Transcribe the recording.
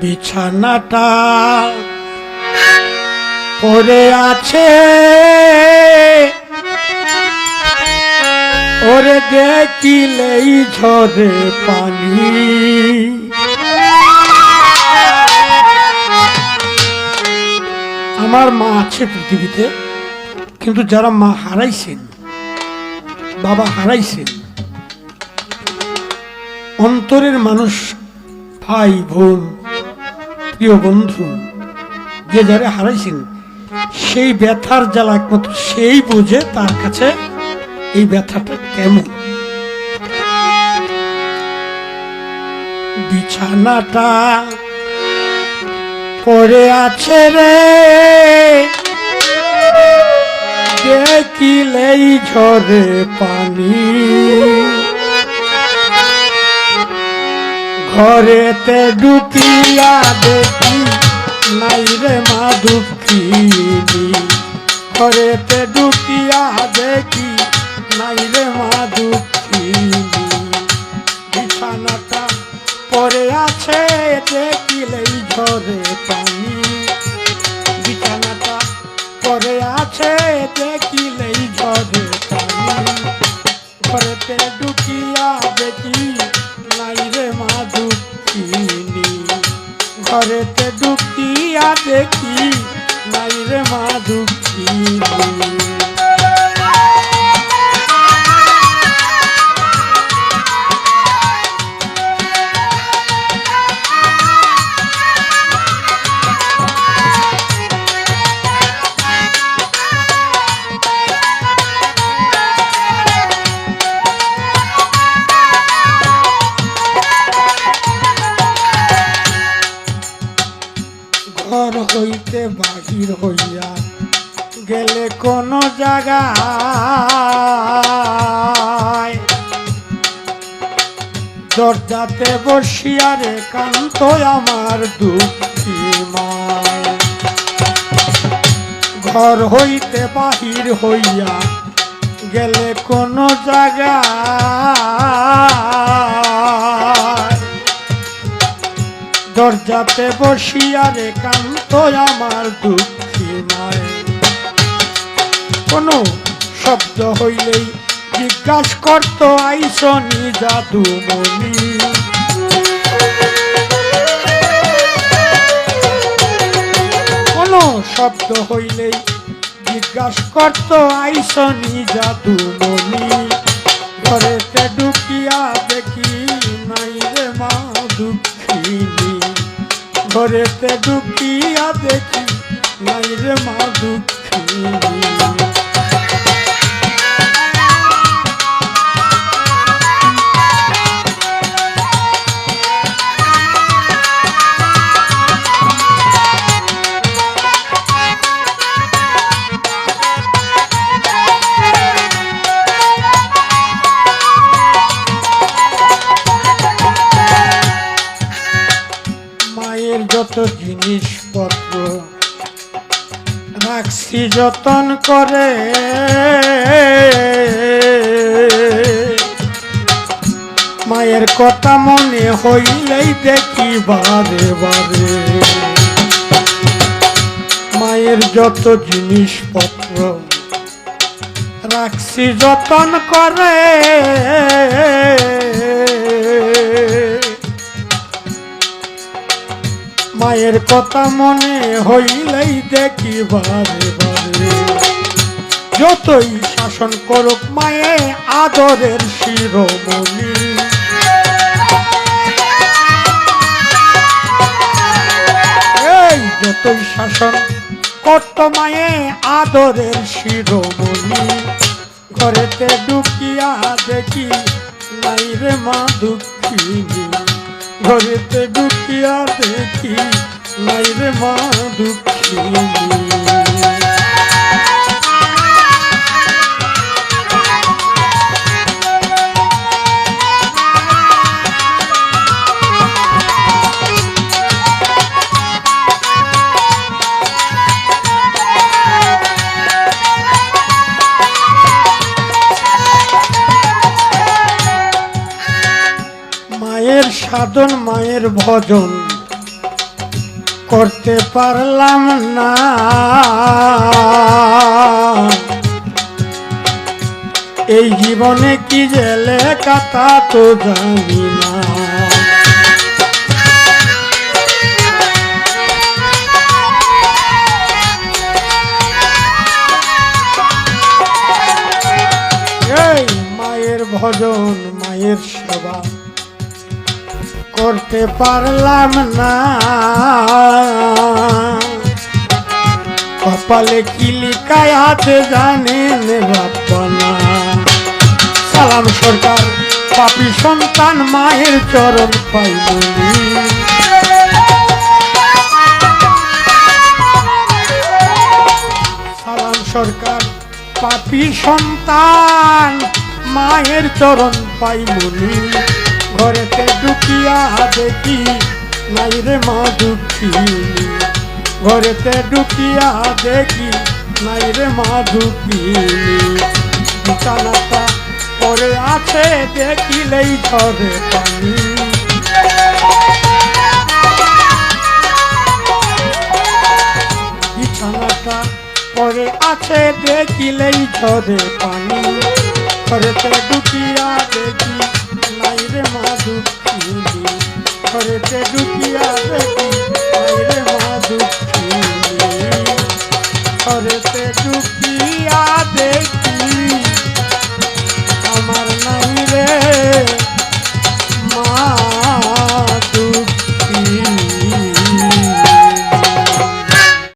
বিছানাটা পরে আছে। ওরে দেখিলেই ঝরে পানি। আমার মা আছে পৃথিবীতে, কিন্তু যারা মা হারাইছেন, বাবা হারাইছেন, অন্তরের মানুষ ভাই বোন প্রিয় বন্ধু, যে যারে হারাইছেন, সেই ব্যথার জ্বালা একমাত্র সেই বোঝে তার কাছে এই ব্যথাটা কেমন? বিছানাটা পড়ে আছে রে। দেখিলেই ঝরে পানি। ঘরেতে ঢুকিয়া দেখি নাই মা দুঃখিনী ঘরেতে ঢুকিয়া দেখি নাই মা দুঃখিনী বিছানাটা পরে আছে দেখিলেই ঝরে পানি। বিছানাটা পরে আছে দেখিলেই ঝরে পানি। ঘরেতে ঢুকিয়া দেখি নাই মা দেখি নাই রে মা দুঃখিনী কোন দরজাতে বসিয়া রে কান্ত আমার দুঃখী মায়। ঘর হইতে বাহির হইয়া গেলে কোন জায়গা দরজাতে বসিয়া রে কান্ত আমার দুঃখী মায়। কোনো শব্দ হইলেই জিজ্ঞাস করতো আইসনি জাদুমণি কোনো শব্দ হইলেই জিজ্ঞাস করতো আইসনি জাদুমণি ঘরেতে ঢুকিয়া দেখি, নাই রে মা দুঃখিনী। ঘরেতে ঢুকিয়া দেখি, নাই রে মা দুঃখিনী। জিনিসপত্র রাখছি যতন করে। মায়ের কথা মনে হইলেই দেখি বারে বারে। মায়ের যত জিনিসপত্র রাখছি যতন করে। মায়ের কথা মনে হইলেই দেখি বারে বারে। যতই শাসন করুক মায়ে আদরের শিরোমণি। এই যতই শাসন করত মায়ে আদরের শিরোমণি। ঘরেতে ঢুকিয়া দেখি, নাই রে মা দুঃখিনী। ঘরেতে গুটিয়া দেখি নাই রে মা দুঃখিনী। সাধন মায়ের ভজন করতে পারলাম না। এই জীবনে কি যে লেখা তা তো জানি না। এই মায়ের ভজন, মায়ের সেবা করতে পারলাম না। কপালে কি লিখায় আছে জানেন বাপনা। সালাম সরকার, পাপি সন্তান, মায়ের চরণ পাই বলি সালাম সরকার, পাপি সন্তান, মায়ের চরণ পাই মনি ঘরেতে ঢুকিয়া দেখি, নাই রে মা দুঃখিনী ঘরেতে ঢুকিয়া দেখি, নাই রে মা দুঃখিনী বিছানাটা পরে আছে, দেখিলেই ধরে পানি। বিছানাটা পরে আছে, দেখিলেই ঝরে পানি। ঘরেতে ঢুকিয়া দেখি রে মধু ইন্দু ঘরেতে ডুকিয়া দেখি আই রে মধু ইন্দু ঘরেতে দেখি।